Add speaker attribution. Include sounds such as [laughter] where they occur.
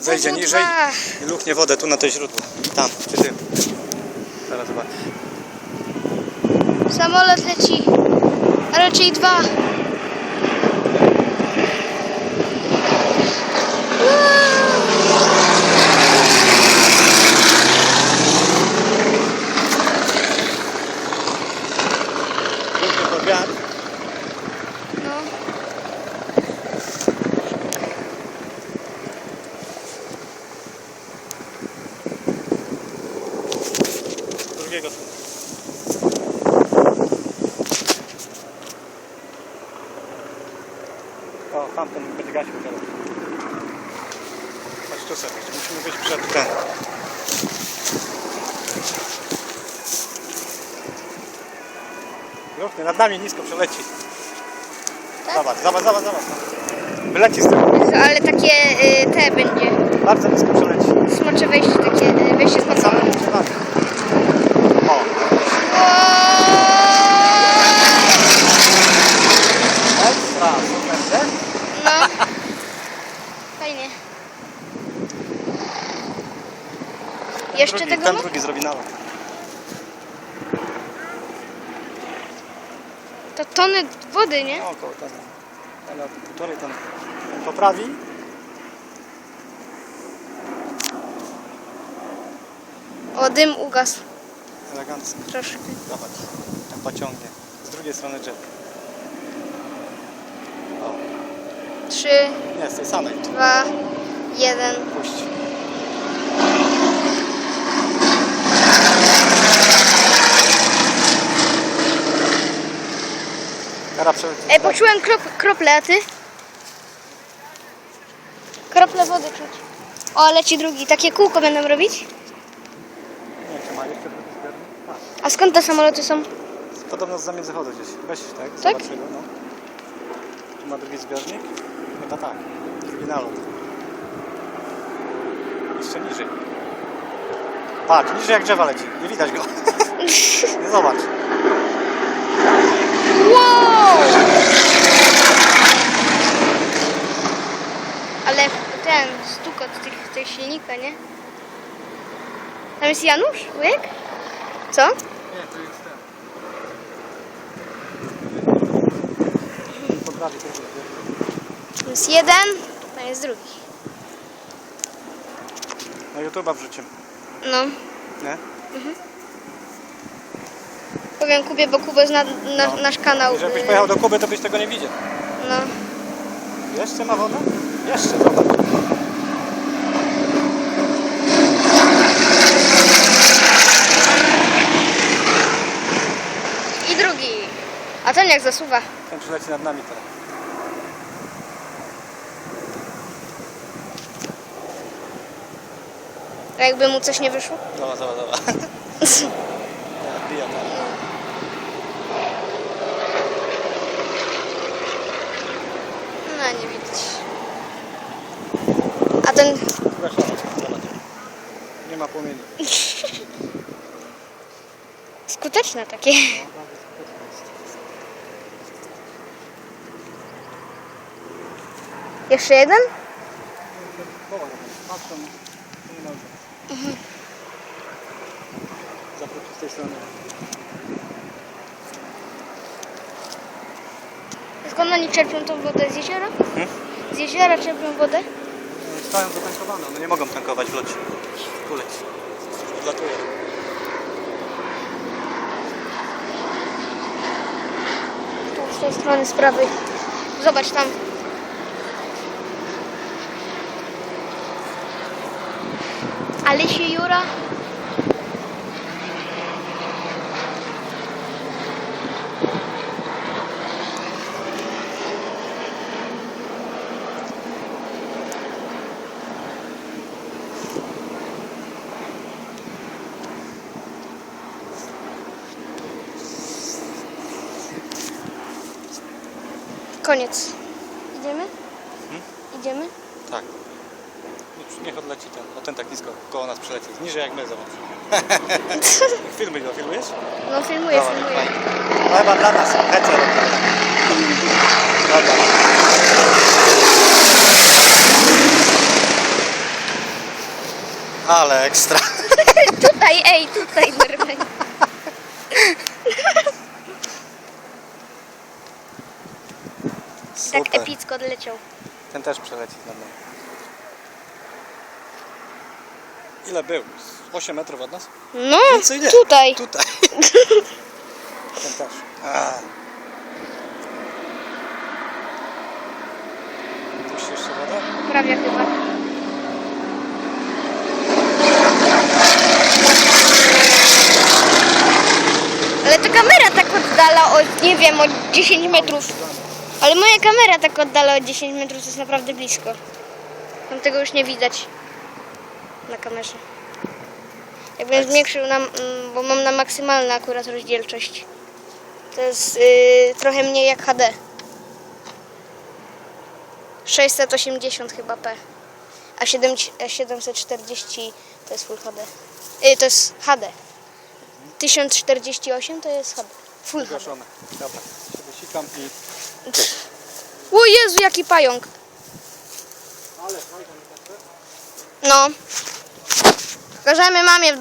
Speaker 1: Zejdzie
Speaker 2: WW2.
Speaker 1: niżej i luchnie wodę tu na to źródło. Tam, przy tym. Zaraz zobacz.
Speaker 2: Samolot leci. A raczej dwa.
Speaker 1: Pod wiatr.
Speaker 2: No.
Speaker 1: Z drugiego strony. O, tamten będzie gasił teraz. Chodź tu sobie, musimy być przed ten. Luchnie, nad nami nisko przeleci.
Speaker 2: Tak?
Speaker 1: Zobacz, zobacz, zobacz, zobacz. Wyleci z tego.
Speaker 2: Ale takie y, te będzie.
Speaker 1: Bardzo nisko przeleci.
Speaker 2: Smocze wejście takie, y, wejście z
Speaker 1: Same
Speaker 2: pancerza.
Speaker 1: przewagi. O, ekstra, super, nie?
Speaker 2: No. Fajnie. Jeszcze
Speaker 1: drugi,
Speaker 2: tego
Speaker 1: ten
Speaker 2: ma?
Speaker 1: drugi zrobi nalot.
Speaker 2: To tony wody, nie?
Speaker 1: No, około ten. Ale półtorej ten ten poprawi.
Speaker 2: O, dym ugasł
Speaker 1: Elegancko.
Speaker 2: troszkę.
Speaker 1: Zobacz, jak pociągnie. Z drugiej strony jet. O,
Speaker 2: Trzy,
Speaker 1: nie, z tej samej.
Speaker 2: dwa, jeden.
Speaker 1: Puść. Przeleci.
Speaker 2: Ej, poczułem krop, krople, a ty? Krople wody czuć. O, leci drugi. Takie kółko będą robić?
Speaker 1: Nie, czy ma jeszcze drugi zbiornik? A,
Speaker 2: A skąd te samoloty są?
Speaker 1: podobno z zamiędzychodu gdzieś. Weź, tak?
Speaker 2: Tak?
Speaker 1: Zobacz jego, no. Tu ma drugi zbiornik? Chyba tak. Drugi nalot. Jeszcze niżej. Patrz, niżej jak drzewa leci. Nie widać go. No [laughs] [laughs] zobacz.
Speaker 2: Wow! Ale ten stukot tych, tych silnika, nie? Tam jest Janusz? Wujek? Co?
Speaker 1: Nie, to jest ten.
Speaker 2: To jest jeden, to jest drugi.
Speaker 1: Na YouTube'a wrzucimy.
Speaker 2: No.
Speaker 1: Nie?
Speaker 2: Powiem Kubie, bo Kuba zna na,
Speaker 1: No.
Speaker 2: nasz kanał.
Speaker 1: Żebyś
Speaker 2: y,
Speaker 1: pojechał do Kuby, to byś tego nie widział.
Speaker 2: No.
Speaker 1: Jeszcze ma wodę? Jeszcze, zobacz.
Speaker 2: I drugi. A ten jak zasuwa.
Speaker 1: Ten przyleci nad nami teraz.
Speaker 2: A jakby mu coś nie wyszło?
Speaker 1: Zobacz, zobacz, zobacz. Bija tam.
Speaker 2: No nie widać. Ten.
Speaker 1: Nie ma płomieni. [laughs]
Speaker 2: skuteczne takie. Jeszcze jeden?
Speaker 1: Woła, patrzą. Nie ma. Zapróć z tej strony.
Speaker 2: Skąd oni czerpią tą wodę? Z jeziora?
Speaker 1: Hmm?
Speaker 2: Z jeziora czerpią wodę?
Speaker 1: Stoją zatankowane, one nie mogą tankować w locie. Tu leci. Odlatuje.
Speaker 2: Tu z tej strony z prawej. Zobacz tam. Ale się Jura. Koniec. Idziemy? Idziemy?
Speaker 1: Tak. Niech odleci ten, o ten tak nisko koło nas przeleci. Niżej jak my, zobacz. [laughs] Filmuj go, filmujesz?
Speaker 2: No filmuję,
Speaker 1: Zobacz,
Speaker 2: filmuję.
Speaker 1: No chyba dla nas, hece. Dobra. Ale ekstra. [laughs]
Speaker 2: Tutaj, ej, tutaj normalnie. Tak
Speaker 1: Super.
Speaker 2: epicko odleciał.
Speaker 1: Ten też przeleci nad nami. Ile był? Z 8 metrów od nas?
Speaker 2: No,
Speaker 1: Więcej nie.
Speaker 2: tutaj.
Speaker 1: Tutaj. [laughs] Ten też. A. Puścisz jeszcze wodę?
Speaker 2: Prawie chyba. Ale ta kamera tak oddala od, nie wiem, od 10 metrów. Ale moja kamera tak oddala od 10 metrów, to jest naprawdę blisko. Tam tego już nie widać na kamerze. Jakbym zwiększył, nam, mm, bo mam na maksymalną akurat rozdzielczość. To jest yy, trochę mniej jak HD. 680 chyba P. A 7, a 740 to jest Full HD. Y, to jest HD. 1048 to jest HD. Full HD.
Speaker 1: Dobra, i...
Speaker 2: O Jezu, jaki pająk.
Speaker 1: Ale fajnie.
Speaker 2: No. Pokażemy mamie w domu.